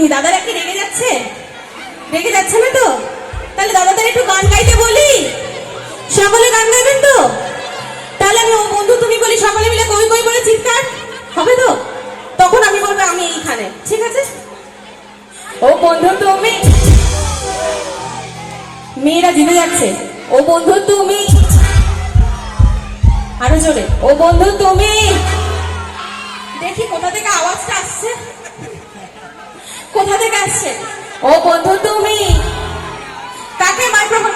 নি দাদারা কি রেগে যাচ্ছে? রেগে যাচ্ছে না তো? তাহলে দাদাদের একটু গান গাইতে বলি। সকলে গান গাইবেন তো? তাহলে আমি ও বন্ধু তুমি বলি, সকলে মিলে কই কই বলে চিৎকার? হবে তো? তখন আমি বলব আমি এইখানে, ঠিক আছে? ও বন্ধু তুমি, মেয়েরা জিতে যাচ্ছে। ও বন্ধু তুমি, আরও জোরে। ও বন্ধু তুমি, দেখি কোথা থেকে আওয়াজটা আসছে। কোথা থেকে আসছে? ও বন্ধু তুমি কাকে microphone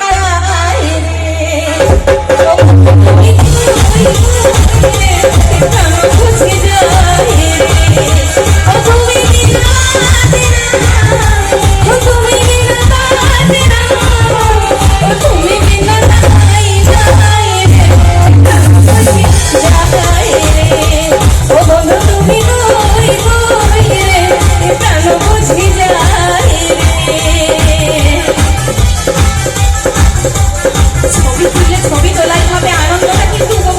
তুললে ছবি তোলাই হবে আনন্দটা কিন্তু